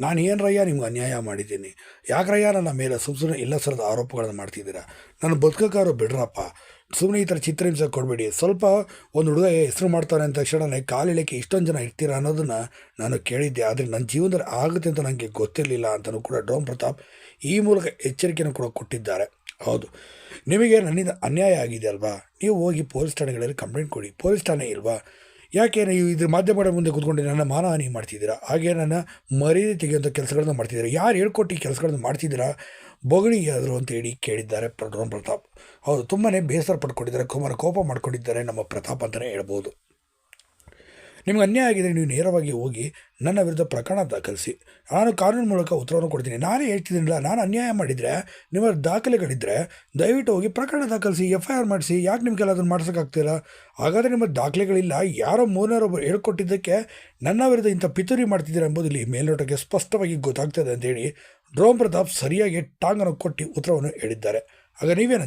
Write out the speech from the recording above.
ನಾನು ಏನು ರಯ್ಯ ನಿಮ್ಗೆ ಅನ್ಯಾಯ ಮಾಡಿದ್ದೀನಿ? ಯಾಕೆ ರಯ್ಯ ನನ್ನ ಮೇಲೆ ಸುಮ್ಮ ಸುಮ್ಮನೆ ಇಲ್ಲ ಸರದ ಆರೋಪಗಳನ್ನು ಮಾಡ್ತಿದ್ದೀರಾ? ನಾನು ಬದುಕಕ್ಕಾರು ಬಿಡ್ರಪ್ಪ. ಸುಮ್ಮನೆ ಈ ಥರ ಚಿತ್ರಹಿಂಸೆ ಕೊಡಬೇಡಿ. ಸ್ವಲ್ಪ ಒಂದು ಹುಡುಗ ಹೆಸರು ಮಾಡ್ತಾನೆ ಅಂದ ತಕ್ಷಣ ಕಾಲಿಳಿಕೆ ಇಷ್ಟೊಂದು ಜನ ಇರ್ತೀರಾ ಅನ್ನೋದನ್ನು ನಾನು ಕೇಳಿದ್ದೆ. ಆದರೆ ನನ್ನ ಜೀವನದಲ್ಲಿ ಆಗುತ್ತೆ ಅಂತ ನನಗೆ ಗೊತ್ತಿರಲಿಲ್ಲ ಅಂತಲೂ ಕೂಡ ಡೋಮ್ ಪ್ರತಾಪ್ ಈ ಮೂಲಕ ಎಚ್ಚರಿಕೆಯನ್ನು ಕೂಡ ಕೊಟ್ಟಿದ್ದಾರೆ. ಹೌದು. ನಿಮಗೆ ನನ್ನಿಂದ ಅನ್ಯಾಯ ಆಗಿದೆ ಅಲ್ವಾ? ನೀವು ಹೋಗಿ ಪೊಲೀಸ್ ಠಾಣೆಗಳಲ್ಲಿ ಕಂಪ್ಲೇಂಟ್ ಕೊಡಿ. ಪೊಲೀಸ್ ಠಾಣೆ ಇಲ್ವಾ? ಯಾಕೆ ನೀವು ಇದು ಮಾಧ್ಯಮಗಳ ಮುಂದೆ ಕೂತ್ಕೊಂಡು ನನ್ನ ಮಾನಹಾನಿ ಮಾಡ್ತಿದ್ದೀರಾ? ಹಾಗೆ ನನ್ನ ಮರ್ಯಾದೆ ತೆಗೆಯುವಂಥ ಕೆಲಸಗಳನ್ನ ಮಾಡ್ತಿದ್ದೀರಾ? ಯಾರು ಹೇಳ್ಕೊಟ್ಟು ಈ ಕೆಲಸಗಳನ್ನ ಮಾಡ್ತಿದ್ದೀರಾ? ಬೊಗಳಿ ಆದರು ಅಂತೇಳಿ ಕೇಳಿದ್ದಾರೆ ಪ್ರಡ್ರೋನ್ ಪ್ರತಾಪ್. ಹೌದು ತುಂಬಾ ಬೇಸರ ಪಡ್ಕೊಂಡಿದ್ದಾರೆ, ಕುಮಾರ ಕೋಪ ಮಾಡ್ಕೊಂಡಿದ್ದಾರೆ ನಮ್ಮ ಪ್ರತಾಪ್ ಅಂತಲೇ ಹೇಳ್ಬೋದು. ನಿಮ್ಗೆ ಅನ್ಯಾಯ ಆಗಿದ್ರೆ ನೀವು ನೇರವಾಗಿ ಹೋಗಿ ನನ್ನ ವಿರುದ್ಧ ಪ್ರಕರಣ ದಾಖಲಿಸಿ. ನಾನು ಕಾನೂನು ಮೂಲಕ ಉತ್ತರವನ್ನು ಕೊಡ್ತೀನಿ. ನಾನೇ ಹೇಳ್ತಿದ್ದೀನಿಲ್ಲ, ನಾನು ಅನ್ಯಾಯ ಮಾಡಿದರೆ, ನಿಮ್ಮ ದಾಖಲೆಗಳಿದ್ದರೆ ದಯವಿಟ್ಟು ಹೋಗಿ ಪ್ರಕರಣ ದಾಖಲಿಸಿ ಎಫ್ ಐ ಆರ್ ಮಾಡಿಸಿ. ಯಾಕೆ ನಿಮಗೆಲ್ಲ ಅದನ್ನು ಮಾಡ್ಸೋಕ್ಕಾಗ್ತಿಲ್ಲ? ಹಾಗಾದರೆ ನಿಮ್ಮ ದಾಖಲೆಗಳಿಲ್ಲ. ಯಾರೋ ಮೂರನೇರೊಬ್ಬರು ಹೇಳ್ಕೊಟ್ಟಿದ್ದಕ್ಕೆ ನನ್ನ ವಿರುದ್ಧ ಇಂಥ ಪಿತೂರಿ ಮಾಡ್ತಿದ್ದೀರಾ ಎಂಬುದು ಇಲ್ಲಿ ಮೇಲ್ನೋಟಕ್ಕೆ ಸ್ಪಷ್ಟವಾಗಿ ಗೊತ್ತಾಗ್ತದೆ ಅಂತೇಳಿ ಡ್ರೋಮ್ ಪ್ರತಾಪ್ ಸರಿಯಾಗಿ ಟಾಂಗನ್ನು ಕೊಟ್ಟು ಉತ್ತರವನ್ನು ಹೇಳಿದ್ದಾರೆ. ಆಗ ನೀವೇನು